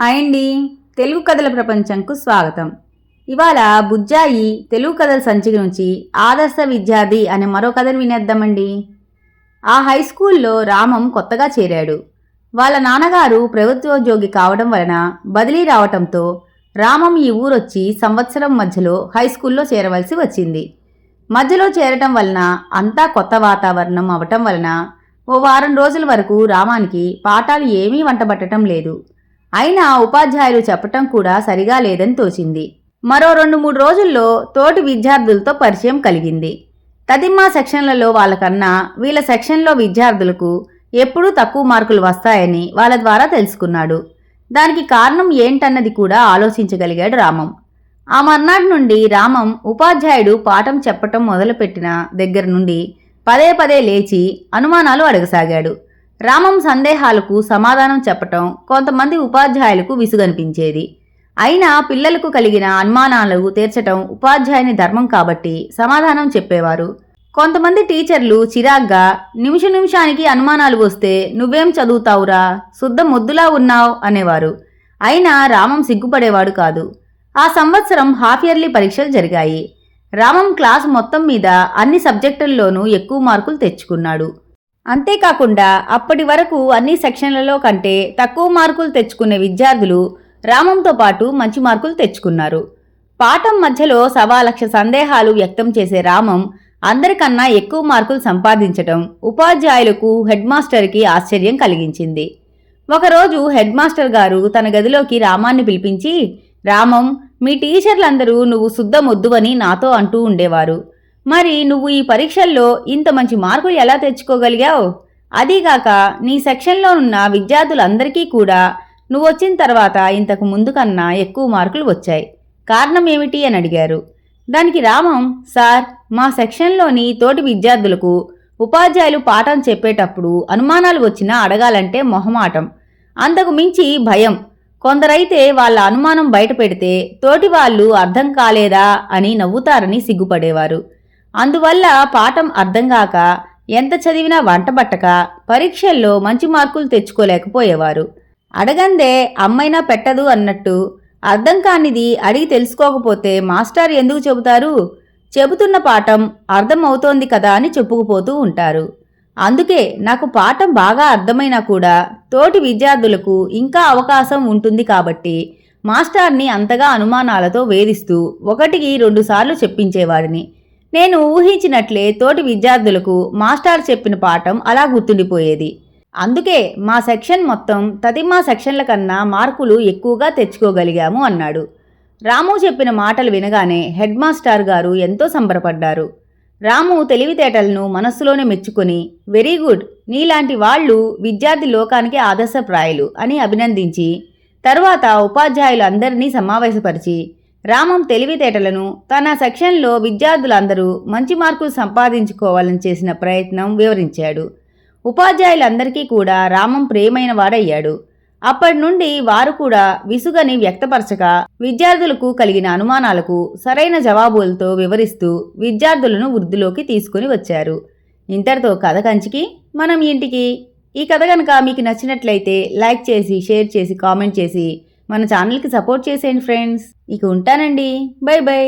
Hi అండి. తెలుగు కథల ప్రపంచంకు స్వాగతం. ఇవాళ బుజ్జాయి తెలుగు కథల సంచిక నుంచి ఆదర్శ విద్యార్థి అనే మరో కథను వినేద్దామండి. ఆ హై స్కూల్లో రామం కొత్తగా చేరాడు. వాళ్ళ నాన్నగారు ప్రభుత్వోద్యోగి కావడం వలన బదిలీ రావటంతో రామం ఈ ఊరొచ్చి సంవత్సరం మధ్యలో హై స్కూల్లో చేరవలసి వచ్చింది. మధ్యలో చేరటం వలన అంతా కొత్త వాతావరణం అవటం వలన ఓ వారం రోజుల వరకు రామానికి పాఠాలు ఏమీ వంటబట్టడం లేదు. అయినా ఉపాధ్యాయులు చెప్పటం కూడా సరిగా లేదని తోచింది. మరో రెండు మూడు రోజుల్లో తోటి విద్యార్థులతో పరిచయం కలిగింది. తదిమ్మా సెక్షన్లలో వాళ్ళకన్నా వీళ్ళ సెక్షన్లో విద్యార్థులకు ఎప్పుడూ తక్కువ మార్కులు వస్తాయని వాళ్ళ ద్వారా తెలుసుకున్నాడు. దానికి కారణం ఏంటన్నది కూడా ఆలోచించగలిగాడు రామం. ఆ మర్నాటి నుండి రామం ఉపాధ్యాయుడు పాఠం చెప్పటం మొదలుపెట్టిన దగ్గర నుండి పదే పదే లేచి అనుమానాలు అడగసాగాడు. రామం సందేహాలకు సమాధానం చెప్పటం కొంతమంది ఉపాధ్యాయులకు విసుగనిపించేది. అయినా పిల్లలకు కలిగిన అనుమానాలు తీర్చటం ఉపాధ్యాయుని ధర్మం కాబట్టి సమాధానం చెప్పేవారు. కొంతమంది టీచర్లు చిరాగ్గా నిమిష నిమిషానికి అనుమానాలు వస్తే నువ్వేం చదువుతావురా? శుద్ధ మొద్దులా ఉన్నావు అనేవారు. అయినా రామం సిగ్గుపడేవాడు కాదు. ఆ సంవత్సరం హాఫ్ ఇయర్లీ పరీక్షలు జరిగాయి. రామం క్లాస్ మొత్తం మీద అన్ని సబ్జెక్టుల్లోనూ ఎక్కువ మార్కులు తెచ్చుకున్నాడు. అంతేకాకుండా అప్పటి వరకు అన్ని సెక్షన్లలో కంటే తక్కువ మార్కులు తెచ్చుకునే విద్యార్థులు రామంతో పాటు మంచి మార్కులు తెచ్చుకున్నారు. పాఠం మధ్యలో సవా లక్ష సందేహాలు వ్యక్తం చేసే రామం అందరికన్నా ఎక్కువ మార్కులు సంపాదించటం ఉపాధ్యాయులకు హెడ్ మాస్టర్కి ఆశ్చర్యం కలిగించింది. ఒకరోజు హెడ్ మాస్టర్ గారు తన గదిలోకి రామాన్ని పిలిపించి రామం మీ టీచర్లందరూ నువ్వు శుద్ధమొద్దువని నాతో అంటూ ఉండేవారు. మరి నువ్వు ఈ పరీక్షల్లో ఇంత మంచి మార్కులు ఎలా తెచ్చుకోగలిగావు? అదీగాక నీ సెక్షన్లో ఉన్న విద్యార్థులందరికీ కూడా నువ్వు వచ్చిన తర్వాత ఇంతకు ముందు కన్నా ఎక్కువ మార్కులు వచ్చాయి. కారణం ఏమిటి అని అడిగారు. దానికి రామం సార్ మా సెక్షన్లోని తోటి విద్యార్థులకు ఉపాధ్యాయులు పాఠం చెప్పేటప్పుడు అనుమానాలు వచ్చినా అడగాలంటే మొహమాటం. అంతకు మించి భయం. కొందరైతే వాళ్ళ అనుమానం బయట పెడితే తోటి వాళ్ళు అర్థం కాలేదా అని నవ్వుతారని సిగ్గుపడేవారు. అందువల్ల పాఠం అర్థం కాక ఎంత చదివినా వంటబట్టక పరీక్షల్లో మంచి మార్కులు తెచ్చుకోలేకపోయేవారు. అడగందే అమ్మైనా పెట్టదు అన్నట్టు అర్థం కానిది అడిగి తెలుసుకోకపోతే మాస్టర్ ఎందుకు చెబుతారు? చెబుతున్న పాఠం అర్థం అవుతోంది కదా అని చెప్పుకుపోతూ ఉంటారు. అందుకే నాకు పాఠం బాగా అర్థమైనా కూడా తోటి విద్యార్థులకు ఇంకా అవకాశం ఉంటుంది కాబట్టి మాస్టార్ని అంతగా అనుమానాలతో వేధిస్తూ ఒకటికి రెండుసార్లు చెప్పించేవాడిని. నేను ఊహించినట్లే తోటి విద్యార్థులకు మాస్టారు చెప్పిన పాఠం అలా గుర్తుండిపోయేది. అందుకే మా సెక్షన్ మొత్తం తదిమా సెక్షన్ల కన్నా మార్కులు ఎక్కువగా తెచ్చుకోగలిగాము అన్నాడు. రాము చెప్పిన మాటలు వినగానే హెడ్ మాస్టర్ గారు ఎంతో సంబరపడ్డారు. రాము తెలివితేటలను మనస్సులోనే మెచ్చుకొని వెరీ గుడ్ నీలాంటి వాళ్ళు విద్యార్థి లోకానికి ఆదర్శప్రాయులు అని అభినందించి తర్వాత ఉపాధ్యాయులు అందరినీ సమావేశపరిచి రామం తెలివితేటలను తన సెక్షన్లో విద్యార్థులందరూ మంచి మార్కులు సంపాదించుకోవాలని చేసిన ప్రయత్నం వివరించాడు. ఉపాధ్యాయులందరికీ కూడా రామం ప్రేమైన వాడయ్యాడు. అప్పటి నుండి వారు కూడా విసుగని వ్యక్తపరచక విద్యార్థులకు కలిగిన అనుమానాలకు సరైన జవాబులతో వివరిస్తూ విద్యార్థులను వృద్ధిలోకి తీసుకుని వచ్చారు. ఇంతటితో కథ కంచికి మనం ఇంటికి. ఈ కథ కనుక మీకు నచ్చినట్లయితే లైక్ చేసి షేర్ చేసి కామెంట్ చేసి మన ఛానల్కి సపోర్ట్ చేసేయండి ఫ్రెండ్స్ ఇక ఉంటానండి. By by